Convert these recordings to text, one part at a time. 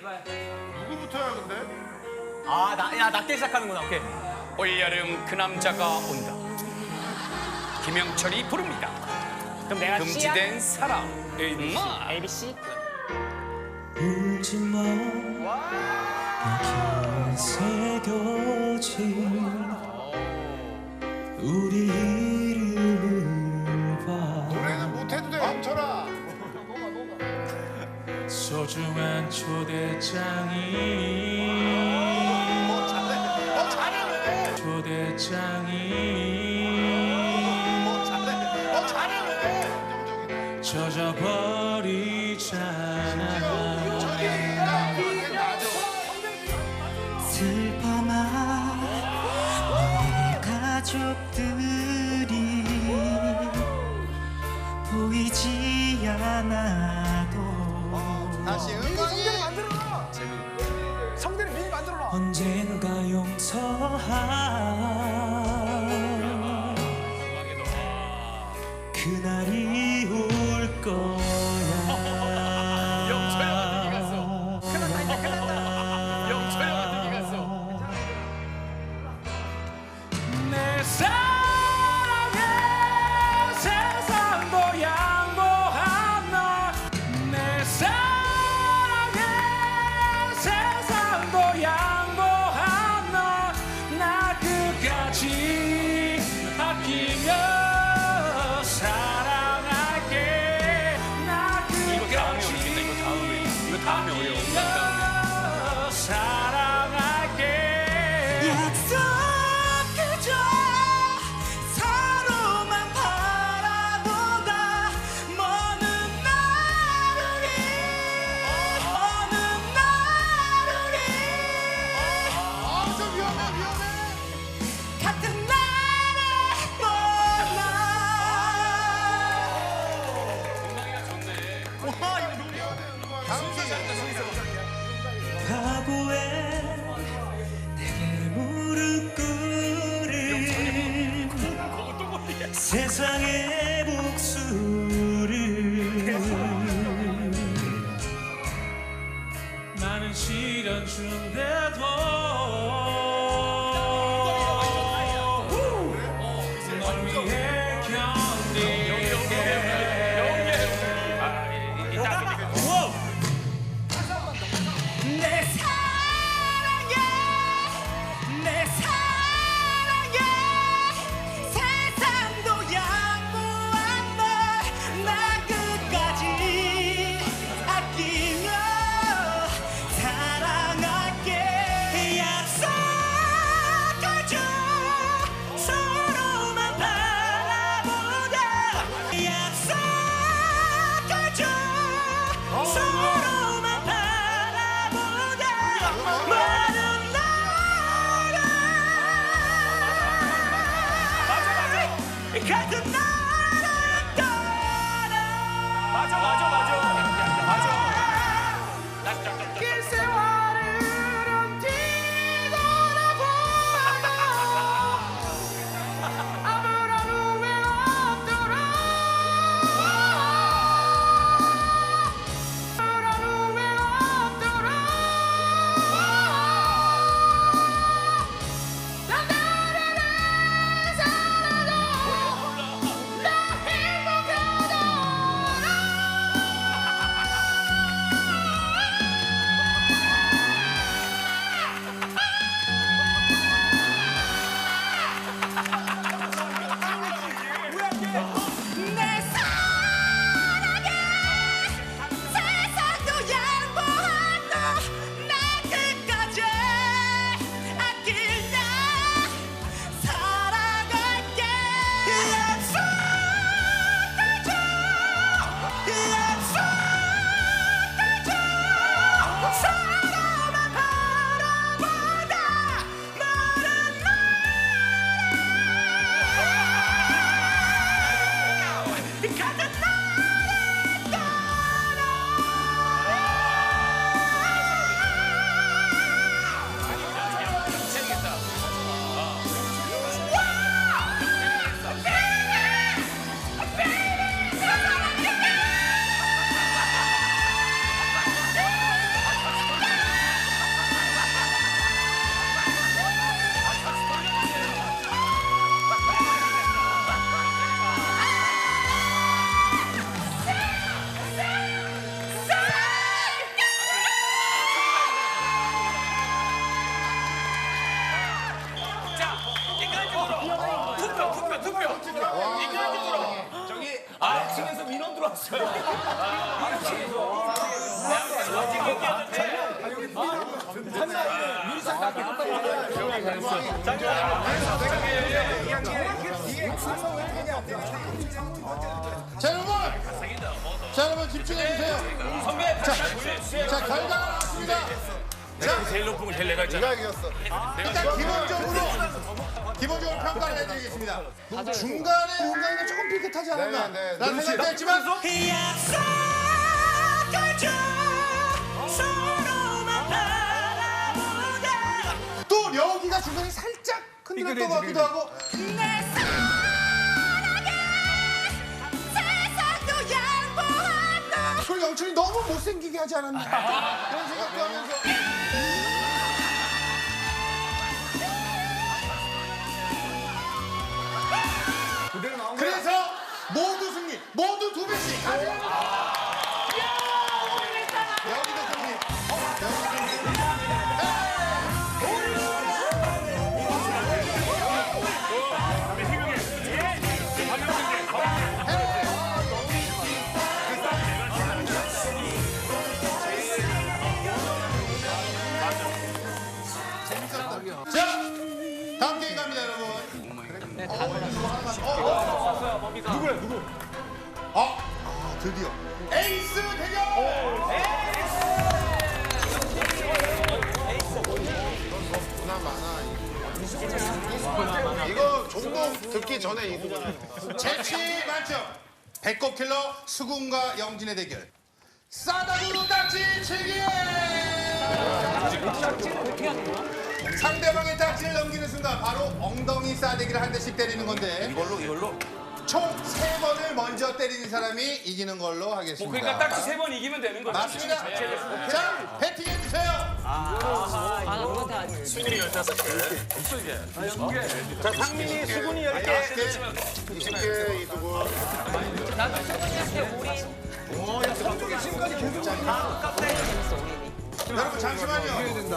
누구부터야 근데? 아, 나, 야, 낮게 시작하는구나. 오케이. 올여름 그 남자가 온다. 김영철이 부릅니다. 그럼 내가 C야? 금지된 사랑. 음악. A, B, C? 울지 마 새겨진 우리 소중한 초대장이. 초대장이. 젖어버리잖아 슬퍼만 너의 가족들이 보이지 않아도 다시 음악이 성대를 미리 만들어놔. 언젠가 용서할 그날이 올거 나는 시련 준대도 자 여러분. 자 여러분 집중해 주세요. 자, 자 결과가 나왔습니다. 제일 높은 건 제일 내가 있잖아. 내가 이겼어. 일단 기본적으로 기본적으로 평가를 해드리겠습니다. 중간에 은광이가 조금 삐끗하지 않았나? 난 생각했지만 약속하죠 서로만 바라보다 또 여기가 중간에 살짝 흔들렸던 것 같기도 하고 내 사랑 그리고 영철이 너무 못생기게 하지 않았나? 그런 생각도 하면서 누구야, 누구? 어, 아, 드디어 에이스 대결. 이거 종목 듣기 전에 이거잖아. 재치 만점. 배꼽 킬러 수군과 영진의 대결. 싸다구로 딱지 치기. 상대방의 딱지를 넘기는 순간 바로 엉덩이 싸대기를 한 대씩 때리는 건데 이걸로 이걸로. 총 세 번을 먼저 때리는 사람이 이기는 걸로 하겠습니다. 그러니까 딱지 세번 이기면 되는 거지. 맞습니다. 자, 배팅해 주세요. 수근이 열다섯 개. 자, 상민이 수근이 열 개. 이게 이두고 여러분 잠시만요.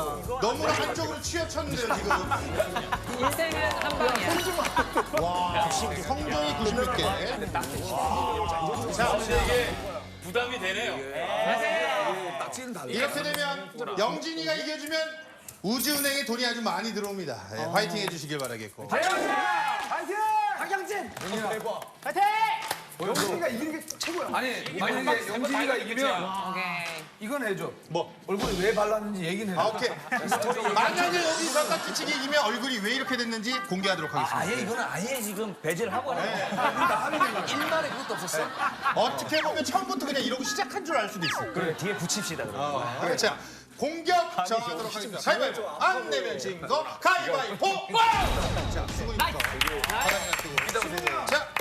너무나 한쪽으로 치어쳤는데요 지금. 인생은 한 방이야. 와, 성적이 96개. 자, 부담이 되네요. 이렇게 되면 영진이가 이겨주면 우주은행에 돈이 아주 많이 들어옵니다. 예, 화이팅 해주시길 바라겠고. 아니 만약에 영진이가 이기면 오케이. 이건 해줘. 뭐 얼굴에 왜 발랐는지 얘기는 해. 아, 오케이. 만약에 여기서 딱지치기 이기면 얼굴이 왜 이렇게 됐는지 공개하도록 하겠습니다. 아예 이거는 아예 지금 배제를 하고 하는 거야. 옛날에 그것도 없었어? 어떻게 보면 처음부터 그냥 이러고 시작한 줄 알 수도 있어. 그래 뒤에 붙입시다 그럼. 자, 공격 정하도록 하겠습니다. 가위바위보. 안 내면 진거 가위바위보. 자, 수고입니다. 바닥에 놔두고. 자,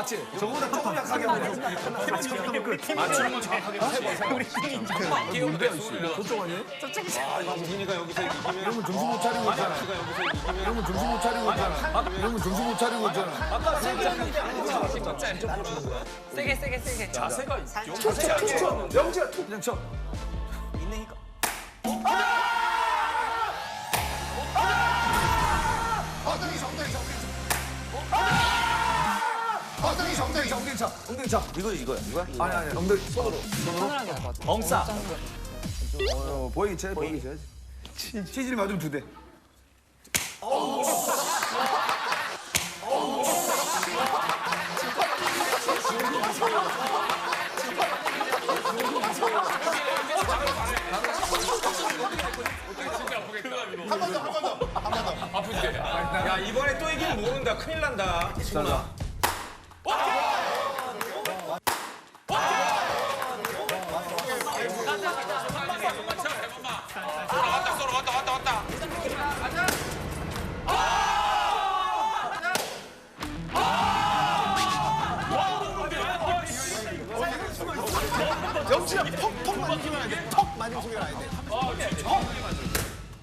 맞지? 저거보다 조금 약하게 하면 돼. 맞추는 건 정확하게 맞지. 우리 팀이 귀여운데 수근이는. 저쪽 아니에요? 이러면 정신 못 차리고 있잖아. 이러면 정신 못 차리고 있잖아. 이러면 정신 못 차리고 있잖아. 세게 세게 세게. 자세가 영지야 툭 그냥 쳐. 엉덩이, 엉덩이, 엉덩이. 엉덩이 차. 엉덩이 차. 이거 이거야. 이거야? 아니 아니 엉덩이 손으로. 같아. 엉싸. 어, 보이기 쳐야 보이기 쳐야지. 치질 맞으면 두 대. 한번 더, 한 번 더, 한 번 더. 아픈데. 야 이번에 또 이기면 모른다. 큰일 난다. 영진아 턱, 턱 맞는 소리가 나야 턱 맞는 소리가 나야 돼. 어,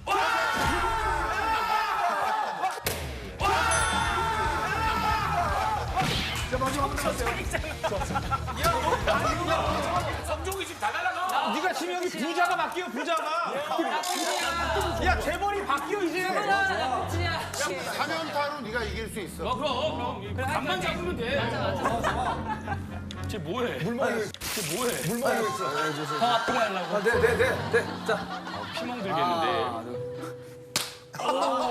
어. 성종이 지금 다 날라가. 네가 지금 여기 부자가 바뀌어 부자가. 야 재벌이 바뀌어 이제. 사면타로 네가 이길 수 있어. 어, 그럼 어, 그럼 그 간만 잡으면 돼. 맞아 맞아. 쟤 뭐해? 물 마시고 쟤 뭐해? 물 마시고 있어. 아, 네, 더 아프게 하려고. 네네네 네. 자 어, 피멍 들겠는데. 아,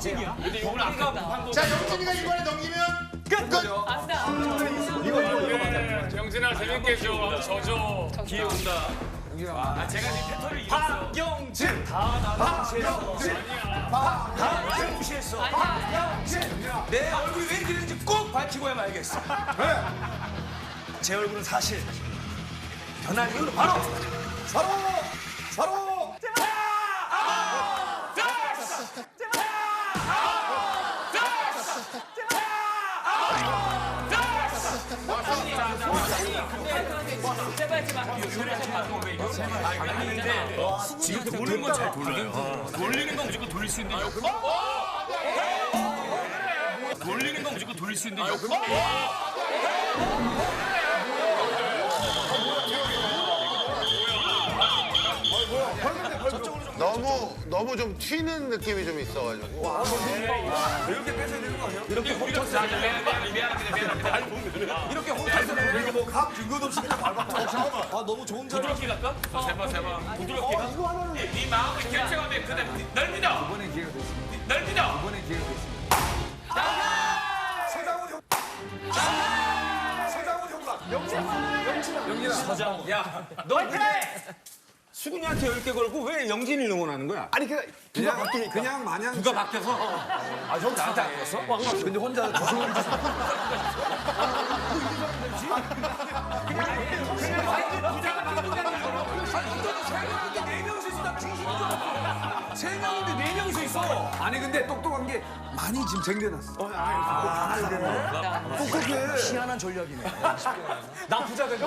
근데 이거 오늘 아까 자, 영진이가 이번에 넘기면 끝! 끝! 안 돼, 안 돼. 정진아 재밌게 해줘. 져줘. 기회 온다. 아 제가 지금 패턴을 이겼어. 박영진. 무시했어. 아니야. 내 얼굴이 왜 이렇게 되는지 꼭 밝히고야 말겠어. 제 얼굴은 사실 변한 이유는 바로 바로 제발 제발. 지금 돌리는 건잘 돌려요. 돌리는 건 무조건 돌릴 수 있는데 역 돌리는 건 무조건 돌릴 수 있는데 너무 너무 좀 튀는 느낌이 좀 있어가지고. 이렇게 뺏어야 되는 거 아니야? 이렇게. 미안합니다. 이렇게 혼자서 이렇게 뭐각 근거도 없이 그냥 밟아. 잠깐만. 아 너무 좋은 자리. 부드럽게 갈까? 세번 세번 부드럽게. 네 마음을 결정하면 그다음 널 믿어. 이번엔 기회가 됐습니다. 널 믿어. 이번엔 기회가 됐습니다. 서장훈 형. 서장훈 형과 야, 너 그래. 수근이한테 10개 걸고 왜 영진이를 응원하는 거야? 아니 그 그냥 바뀌니까 그냥 마냥 누가 바뀌어서? 아 형 나한테 안 그랬어? 근데 혼자 고소한 짓세 명인데 네 명이서 있어. 아니 근데 똑똑한 게 많이 지금 쟁겨놨어. 똑똑해. 희한한 전략이네. 나 부자 된다.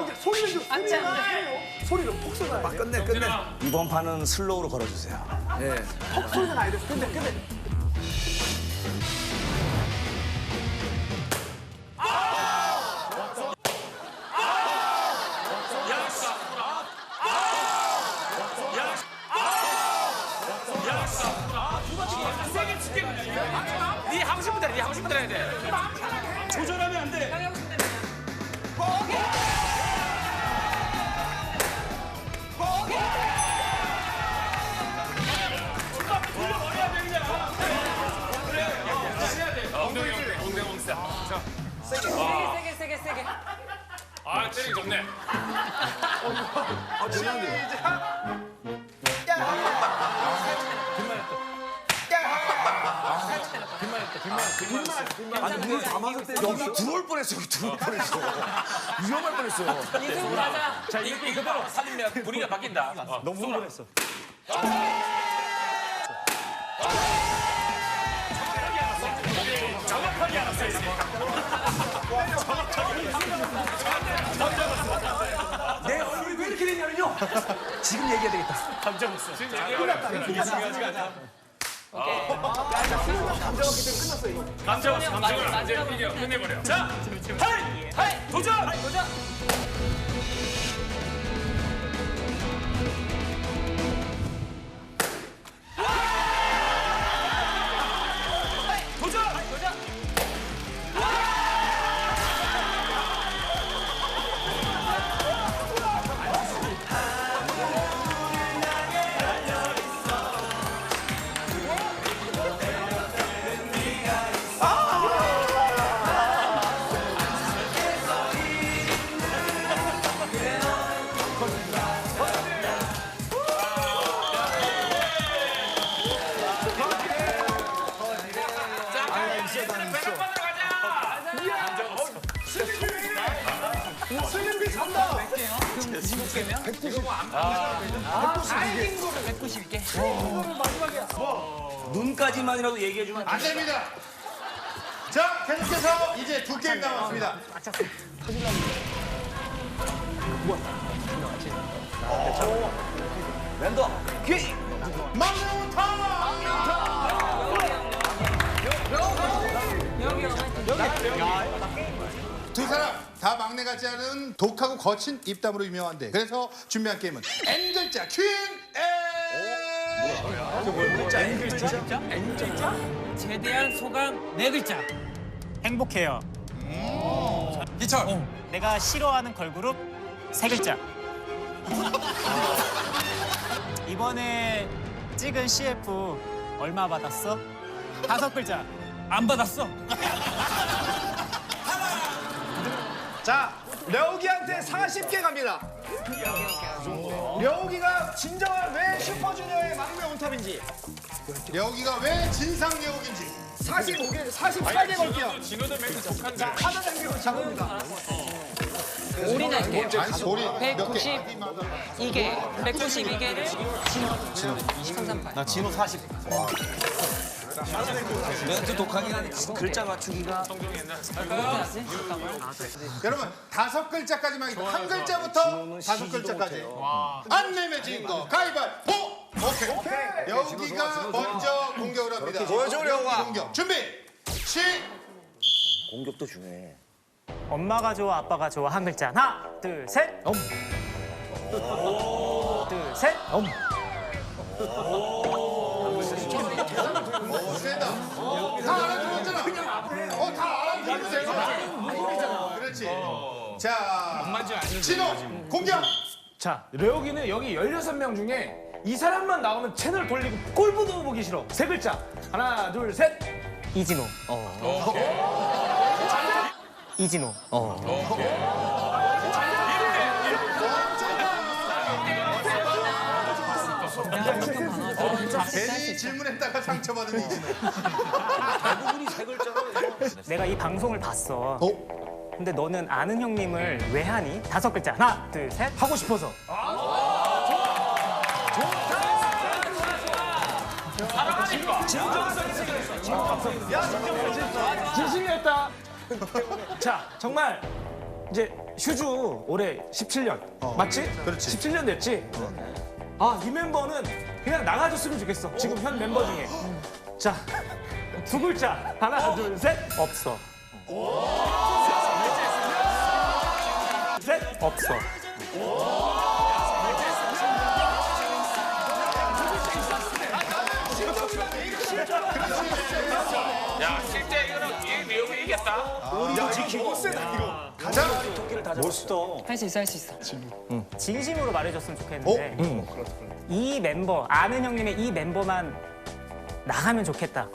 안 돼, 안 돼. 막 끝내 끝내. 이번 판은 슬로우로 걸어주세요. 네. 턱 소리가 나야 돼. 끝내 끝내. 때리기 좋네. 아 죄송한데. 아니 물 담아서 때 여기 들어올 뻔했어. 여기 들어올 뻔했어. 위험할 뻔했어. 이승우 가자. 자 이거 이거대로 살리면 분위기가 바뀐다. 너무 흥분했어. 정확하게 알았어. 내 얼굴이 왜 이렇게 되냐면요. 지금 얘기해야 되겠다. 감잡았어 지금 얘기해. 감정은 감정을 이제 이겨 끝내버려. 자, 하이, 하이, 도전. 도전. 도전. 눈까지만이라도 얘기해주면 안 됩니다. 자, 계속해서 이제 두 게임 남았습니다. 랜더 귀. 막내부터! 두 사람 다 막내 같지 않은 독하고 거친 입담으로 유명한데 그래서 준비한 게임은 N글자 퀸 N 제대한 소감 네 글자. 행복해요. 희철 내가 싫어하는 걸그룹 세 글자. 이번에 찍은 CF 얼마 받았어? 다섯 글자. 안 받았어. 자, 려욱이한테 40개 갑니다. 려욱이가 진정한 왜 슈퍼주니어의 막내 온탑인지 여기가 왜 진상 여욱인지 45개, 44개 걸게요. 진호도 멘트 독한데. 자, 하나 남기고 잡습니다. 올인할게요. 아니 소리 몇 개? 192개. 192개를 진호. 2338. 나 진호 40. 멘트 독하긴 하니 글자 맞추기가 여러분 다섯 글자까지만 있다. 한 글자부터 다섯 글자까지 안 내면 진거 가위바위보 오케이 여기가 먼저 공격을 합니다 보여줘. 공격 준비 시 공격도 중요해. 엄마가 좋아, 아빠가 좋아 한 글자. 하나, 둘, 셋. 엄. 둘, 셋. 엄. 그렇지. 자, 맞지 않는 진호 공격. 자, 려욱이는 여기 16명 중에 이 사람만 나오면 채널 돌리고 꼴보도 보기 싫어. 세 글자. 하나, 둘, 셋. 이진호. 이진호. 괜히 질문했다가 상처받은 이진호. 대부분이 세 글자로 내가 이 방송을 봤어. 어? 근데 너는 아는 형님을 왜 하니? 다섯 글자. 하나, 둘, 셋. 하고 싶어서. 진심이었다. 자, 정말 이제 휴주 올해 17년 맞지? 그렇지. 17년 됐지. 아, 이 멤버는 그냥 나가줬으면 좋겠어. 지금 현 멤버 중에. 자, 두 글자. 하나, 둘, 셋. 없어. 셋. 없어. 야, 실제 이거는 이 내용이 이겼다. 가자. 할수 있어, 할 수 있어. 진심으로 말해줬으면 좋겠는데 이 멤버 아는 형님의 이 멤버만 나가면 좋겠다.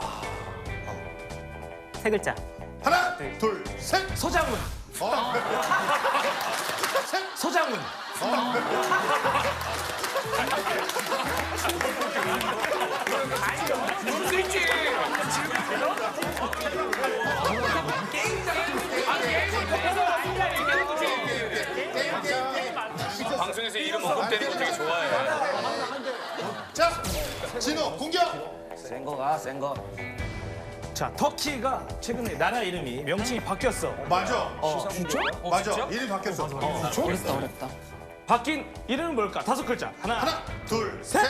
세 글자. 하나, 둘, 셋. 서장훈. 어. 셋. 서장훈. 있지. 방송에서 이름 언급되는 거 되게 좋아해. 자, 진호 공격. 센 거가 센 거. 자, 터키가 최근에 나라 이름이 명칭이 바뀌었어. 맞아. 진짜? 맞아. 이름 바뀌었어. 어렵다, 어렵다. 바뀐 이름은 뭘까? 다섯 글자. 하나, 하나, 둘, 셋.